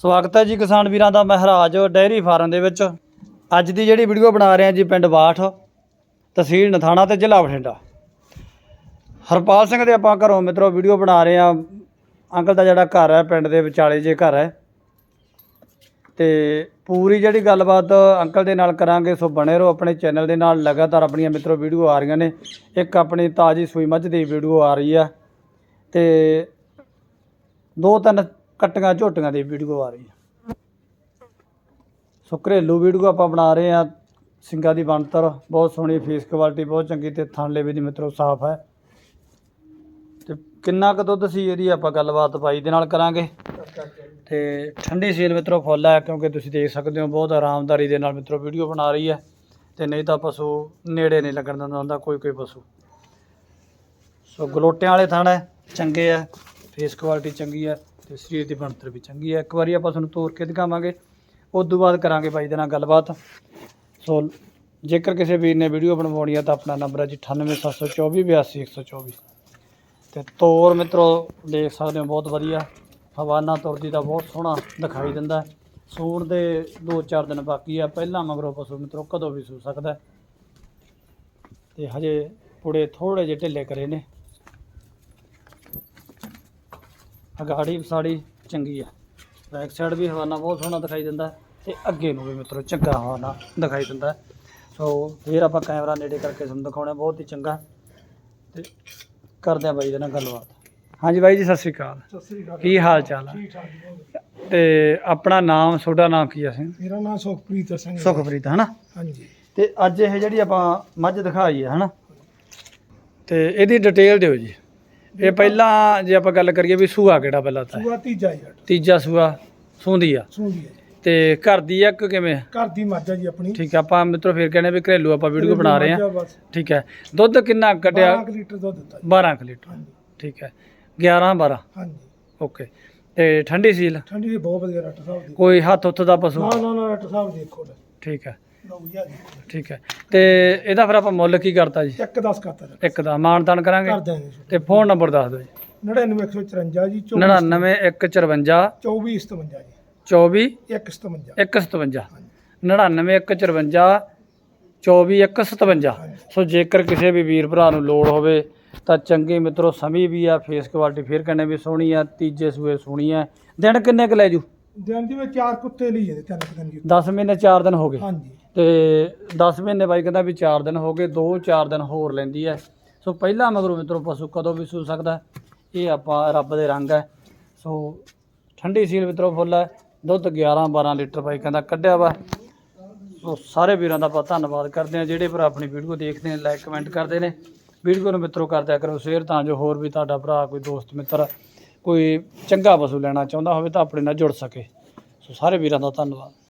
ਸਵਾਗਤ ਹੈ ਜੀ ਕਿਸਾਨ ਵੀਰਾਂ ਦਾ ਮਹਿਰਾਜ ਡੈਰੀ ਫਾਰਮ ਦੇ ਵਿੱਚ। ਅੱਜ ਦੀ ਜਿਹੜੀ ਵੀਡੀਓ ਬਣਾ ਰਹੇ ਹਾਂ ਜੀ ਪਿੰਡ ਬਾਠ, ਤਹਿਸੀਲ ਨਥਾਣਾ ਤੇ ਜ਼ਿਲ੍ਹਾ ਬਠਿੰਡਾ। ਹਰਪਾਲ ਸਿੰਘ ਦੇ ਆਪਾਂ ਘਰੋਂ ਮਿੱਤਰੋ ਵੀਡੀਓ ਬਣਾ ਰਹੇ ਹਾਂ। ਅੰਕਲ ਦਾ ਜਿਹੜਾ ਘਰ ਹੈ, ਪਿੰਡ ਦੇ ਵਿਚਾਲੇ ਜੇ ਘਰ ਹੈ। ਤੇ ਪੂਰੀ ਜਿਹੜੀ ਗੱਲਬਾਤ ਅੰਕਲ ਦੇ ਨਾਲ ਕਰਾਂਗੇ, ਸੋ ਬਣੇ ਰਹੋ ਆਪਣੇ ਚੈਨਲ ਦੇ ਨਾਲ। ਲਗਾਤਾਰ ਆਪਣੀਆਂ ਮਿੱਤਰੋ ਵੀਡੀਓ ਆ ਰਹੀਆਂ ਨੇ। ਇੱਕ ਆਪਣੀ ਤਾਜੀ ਸੂਈ ਮੱਝ ਦੀ ਵੀਡੀਓ ਆ ਰਹੀ ਆ ਤੇ ਦੋ ਤਿੰਨ ਕੱਟੀਆਂ ਝੋਟੀਆਂ ਦੀ ਵੀਡੀਓ ਆ ਰਹੀ ਹੈ। ਸੋ ਘਰੇਲੂ ਵੀਡੀਓ ਆਪਾਂ ਬਣਾ ਰਹੇ ਆ ਸਿੰਘਾਂ ਦੀ ਬਣਤਰ ਬਹੁਤ ਸੋਹਣੀ ਫੇਸ ਕੁਆਲਿਟੀ ਬਹੁਤ ਚੰਗੀ ਤੇ ਥਣ ਵੀ ਦੀ ਮਿੱਤਰੋ ਸਾਫ਼ ਹੈ। ਤੇ ਕਿੰਨਾ ਕੁ ਦੁੱਧ ਸੀ ਇਹਦੀ ਆਪਾਂ ਗੱਲਬਾਤ ਬਾਈ ਦੇ ਨਾਲ ਕਰਾਂਗੇ। ਤੇ ਠੰਡੀ ਸੀਲ ਮਿੱਤਰੋ ਫੁੱਲ ਹੈ ਕਿਉਂਕਿ ਤੁਸੀਂ ਦੇਖ ਸਕਦੇ ਹੋ ਬਹੁਤ ਆਰਾਮਦਾਰੀ ਦੇ ਨਾਲ ਮਿੱਤਰੋ ਵੀਡੀਓ ਬਣਾ ਰਹੀ ਹੈ। ਤੇ ਨਹੀਂ ਤਾਂ ਪਸ਼ੂ ਨੇੜੇ ਨਹੀਂ ਲੱਗਣ ਦਿੰਦਾ ਹੁੰਦਾ ਕੋਈ ਕੋਈ ਪਸ਼ੂ। ਸੋ ਗਲੋਟਿਆਂ ਵਾਲੇ ਥਣ ਹੈ, ਚੰਗੇ ਆ ਫੇਸ ਕੁਆਲਿਟੀ ਚੰਗੀ ਹੈ। ਤੇ ਸਰੀਰ ਦੀ ਬਣਤਰ ਵੀ ਚੰਗੀ ਹੈ। ਇੱਕ ਵਾਰੀ ਆਪਾਂ ਤੁਹਾਨੂੰ ਤੋਰ ਕੇ ਦਿਖਾਵਾਂਗੇ। ਉਸ ਤੋਂ ਬਾਅਦ ਕਰਾਂਗੇ ਬਾਈ ਦੇ ਨਾਲ ਗੱਲਬਾਤ। ਸੋ ਜੇਕਰ ਕਿਸੇ ਵੀਰ ਨੇ ਵੀਡੀਓ ਬਣਵਾਉਣੀ ਹੈ ਤਾਂ ਆਪਣਾ ਨੰਬਰ ਹੈ ਜੀ 9872482124 ਤੇ ਤੋਰ ਮਿੱਤਰੋ, ਦੇਖ ਸਕਦੇ ਹੋ, ਬਹੁਤ ਵਧੀਆ। ਹਵਾਨਾ ਤੁਰਦੀ ਦਾ ਬਹੁਤ ਸੋਹਣਾ ਦਿਖਾਈ ਦਿੰਦਾ ਸੂਣ ਦੇ 2-4 ਦਿਨ ਬਾਕੀ ਆ। ਪਹਿਲਾਂ ਮਗਰੋਂ ਪਸ਼ੂ ਮਿੱਤਰੋ ਕਦੋਂ ਵੀ ਸੂ ਸਕਦਾ ਹੈ। ਤੇ ਹਜੇ ਪੁੜੇ ਥੋੜੇ ਜਿਹੇ ਢਿੱਲੇ ਕਰੇ ਨੇ। ਅਗਾੜੀ ਸਾੜੀ ਚੰਗੀ ਆ। ਬੈਕ ਸਾਈਡ ਵੀ ਹਵਾਨਾ ਬਹੁਤ ਸੋਹਣਾ ਦਿਖਾਈ ਦਿੰਦਾ ਤੇ ਅੱਗੇ ਨੂੰ ਵੀ ਮਿੱਤਰੋ ਚੰਗਾ ਹਵਾਨਾ ਦਿਖਾਈ ਦਿੰਦਾ। ਸੋ ਫਿਰ ਆਪਾਂ ਕੈਮਰਾ ਨੇੜੇ ਕਰਕੇ ਤੁਹਾਨੂੰ ਦਿਖਾਉਣਾ ਬਹੁਤ ਹੀ ਚੰਗਾ। ਤੇ ਕਰਦੇ ਆ ਬਾਈ ਦੇ ਨਾਲ ਗੱਲਬਾਤ। ਹਾਂਜੀ ਬਾਈ ਜੀ ਸਤਿ ਸ਼੍ਰੀ ਅਕਾਲ। ਸਤਿ ਸ੍ਰੀ ਅਕਾਲ। ਕੀ ਹਾਲ ਚਾਲ ਹੈ ਠੀਕ ਠਾਕ ਜੀ ਬਹੁਤ। ਤੇ ਆਪਣਾ ਨਾਮ ਤੁਹਾਡਾ ਨਾਮ ਕੀ ਹੈ ਸਿੰਘ? ਮੇਰਾ ਨਾਮ ਸੁਖਪ੍ਰੀਤ ਸਿੰਘ। ਹੈ। ਸੁਖਪ੍ਰੀਤ ਹਨਾ? ਹਾਂਜੀ। ਤੇ ਅੱਜ ਇਹ ਜਿਹੜੀ ਆਪਾਂ ਮੱਝ ਦਿਖਾਈ ਹੈ ਹਨਾ? ਤੇ ਇਹਦੀ ਡਿਟੇਲ ਦਿਓ ਜੀ। ਇਹ ਪਹਿਲਾਂ ਜੇ ਆਪਾਂ ਗੱਲ ਕਰੀਏ ਵੀ ਸੂਆ ਕਿਹੜਾ ਪਹਿਲਾਂ ਤਾਂ? ਸੂਆ ਤੀਜਾ ਅੱਡ ਤੀਜਾ ਸੂਆ ਸੂੰਦੀ ਆ। ਹੈ ਜੀ। ਤੇ ਘਰ ਦੀ ਆ ਕਿ ਕਿਵੇਂ? ਘਰ ਦੀ ਮੱਝ ਆ ਜੀ ਆਪਣੀ। ਠੀਕ ਆ ਆਪਾਂ ਮਿੱਤਰੋ ਫਿਰ ਕਹਿੰਦੇ ਵੀ ਘਰੇਲੂ ਆਪਾਂ ਵੀਡੀਓ ਬਣਾ ਰਹੇ ਆ। ਠੀਕ ਹੈ ਦੁੱਧ ਕਿੰਨਾ ਕੱਢਿਆ? 12 ਕੁ ਲੀਟਰ ਦੁੱਧ ਦਿੱਤਾ ਜੀ। 12 ਕੁ ਲੀਟਰ। ਹਾਂਜੀ। ਠੀਕ ਹੈ 11 12 ਹਾਂਜੀ। ਓਕੇ। ਤੇ ਠੰਡੀ ਸੀਲ? ਠੰਡੀ ਦੀ ਬਹੁਤ ਵਧੀਆ ਰੱਟ ਸਾਹਿਬ ਦੀ। ਕੋਈ ਹੱਥ ਉੱਥ ਦਾ ਪਸ਼ੂ? ਨਾ ਨਾ ਨਾ ਰੱਟ ਸਾਹਿਬ ਦੇਖੋ। ਲੈ ਠੀਕ ਹੈ ਜੀ ਠੀਕ ਹੈ। ਤੇ ਇਹਦਾ ਫਿਰ ਆਪਾਂ ਮੁੱਲ ਕੀ ਕਰਤਾ ਜੀ? ਇੱਕ 10 ਕਰਤਾ ਜੀ। ਇੱਕ ਦਾ ਕਰਾਂਗੇ? ਕਰ ਦਿਆਂਗੇ ਜੀ। ਤੇ ਫੋਨ ਨੰਬਰ ਦੱਸ ਦਿਓ ਜੀ। 99154 ਜੀ 99154 2457 ਜੀ। 24 157 157 99154 24 157 ਹਾਂਜੀ। ਸੋ ਜੇਕਰ ਕਿਸੇ ਵੀ ਵੀਰ ਭਰਾ ਨੂੰ ਲੋੜ ਹੋਵੇ ਤਾਂ ਚੰਗੀ ਮਿੱਤਰੋ ਸਮੀ ਵੀ ਆ ਫੇਸ ਕੁਆਲਿਟੀ ਫੇਰ ਕਹਿੰਦੇ ਵੀ ਸੋਹਣੀ ਆ ਤੀਜੇ ਸੂਏ ਸੋਹਣੀ ਆ। ਦਿਨ ਕਿੰਨੇ ਕੁ ਲੈ ਜੂ? ਦਿਨ ਵਿੱਚ ਚਾਰ ਕੁੱਤੇ ਲਈ ਜਾਂਦੇ ਤਿੰਨ ਕੁ ਦਿਨ ਜੀ 10 ਮਹੀਨੇ 4 ਦਿਨ ਹੋ ਗਏ। ਹਾਂਜੀ। ਤੇ 10 ਮਹੀਨੇ ਬਾਈ ਕਹਿੰਦਾ ਵੀ 4 ਦਿਨ ਹੋ ਗਏ 2-4 ਦਿਨ ਹੋਰ ਲੈਂਦੀ ਐ। ਸੋ ਪਹਿਲਾਂ ਮਗਰੋਂ ਮਿੱਤਰੋ ਪਸ਼ੂ ਕਦੋਂ ਵੀ ਸੂ ਸਕਦਾ ਇਹ ਆਪਾਂ ਰੱਬ ਦੇ ਰੰਗ ਐ। ਸੋ ਠੰਡੀ ਸੀਲ ਮਿੱਤਰੋ ਫੁੱਲ ਐ ਦੁੱਧ 11-12 ਲੀਟਰ ਬਾਈ ਕਹਿੰਦਾ ਕੱਢਿਆ ਵਾ। ਸੋ ਸਾਰੇ ਵੀਰਾਂ ਦਾ ਆਪਾਂ ਧੰਨਵਾਦ ਕਰਦੇ ਆ ਜਿਹੜੇ ਭਰਾ ਆਪਣੀ ਵੀਡੀਓ ਦੇਖਦੇ ਨੇ ਲਾਈਕ ਕਮੈਂਟ ਕਰਦੇ ਨੇ। ਵੀਡੀਓ ਨੂੰ ਮਿੱਤਰੋ ਕਰਦਿਆ ਕਰੋ ਸ਼ੇਅਰ ਤਾਂ ਜੋ ਹੋਰ ਵੀ ਤੁਹਾਡਾ ਭਰਾ ਕੋਈ ਦੋਸਤ ਮਿੱਤਰ ਕੋਈ ਚੰਗਾ ਪਸ਼ੂ ਲੈਣਾ ਚਾਹੁੰਦਾ ਹੋਵੇ ਤਾਂ ਆਪਣੇ ਨਾਲ ਜੁੜ ਸਕੇ। ਸੋ ਸਾਰੇ ਵੀਰਾਂ ਦਾ ਧੰਨਵਾਦ।